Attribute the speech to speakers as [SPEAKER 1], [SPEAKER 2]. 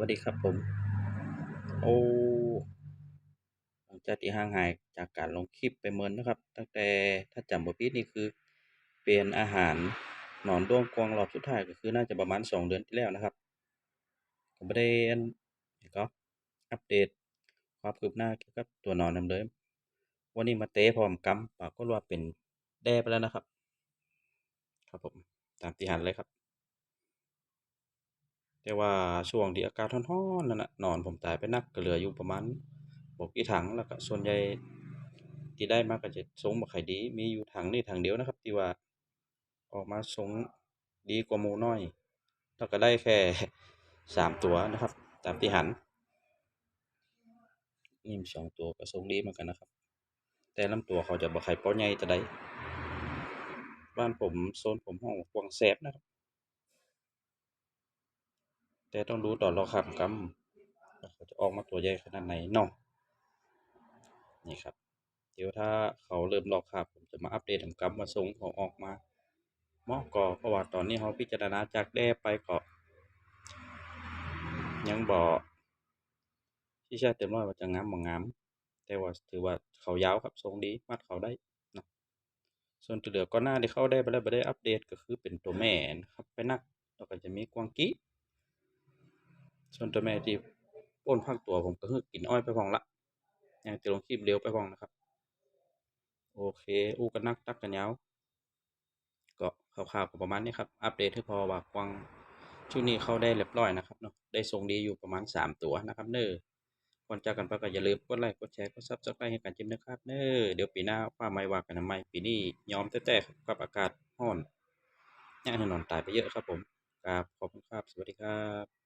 [SPEAKER 1] วัสดีครับผม โอ้หลังจากที่ห่างหายจากการลงคลิปไปเมินนะครับ ตั้งแต่ถ้าจำบ่ผิดนี่คือเปลี่ยนอาหารหนอนด้วงกวางรอบสุดท้ายก็คือน่าจะประมาณ2เดือนที่แล้วนะครับก็บ่ได้ก็อัปเดตความคืบหน้าเกี่ยวกับตัวนอนนำเลยวันนี้มาเตะพร้อมกำปากฏว่าเป็นแด้ไปแล้วนะครับ ครับผมตามที่หันเลยครับ แต่ว่าช่วงที่อากาศร้อนๆนั่นน่ะนอนผมตายไปนักก็เหลืออยู่ประมาณบ่กี่ถังแล้วก็ส่วนใหญ่ที่ได้มาก็จะทรงบ่ค่อยดีมีอยู่ถังนี้ถังเดียวนะครับ ที่ว่าออกมาทรงดีกว่าหมูน้อยแล้วก็ได้แค่3ตัวนะครับ ตามที่หันนิ่ม2ตัวก็ทรงดีเหมือนกันนะครับ แต่ลำตัวเขาจะบ่ค่อยเปาะใหญ่เท่ใดบ้านผมโซนผมฮ้องกวางแสบนะครับ แต่ต้องดูตอนเราข้ามกำว่าเขาจะออกมาตัวใหญ่ขนาดไหนเนาะนี่ครับ เดี๋ยวถ้าเขาเริ่มลอกคาบผมจะมาอัปเดตให้กำว่าทรงเขาออกมาเหมาะก็เพราะว่าตอนนี้เราพิจารณาจากแด้ไปก็ยังบ่ชี้ชัดเต็มร้อยว่าจะงามบ่งาม แต่ว่าถือว่าเขายาวครับทรงดีมัดเขาได้นะส่วนที่เหลือก่อนหน้าที่เข้าได้ไปแล้วบ่ได้อัปเดตก็คือเป็นตัวแม่นครับไปนักแล้วก็จะมีกวางกี้ ส่วนตัวแม่ที่ป้นพักตัวผมก็คือกินอ้อยไปพอมละยังจะลงคลิปเร็วไปพอมนะครับ โอเค อู้กันนักตักกันยาวก็คร่าวๆประมาณนี้ครับ อัปเดตให้พอว่ากวางชุดนี้เข้าได้เรียบร้อยนะครับเนาะ ได้ทรงดีอยู่ประมาณ 3 ตัวนะครับเด้อก่อนจากกันไปก็อย่าลืมกดไลค์กดแชร์กด Subscribe ให้กันจิมนะครับเด้อเดี๋ยวปีหน้าว่าใหม่ว่ากันใหม่ปีนี้ยอมแท้ๆครับกับอากาศร้อนย่นอนตายไปเยอะครับผมครับขอบคุณครับ สวัสดีครับ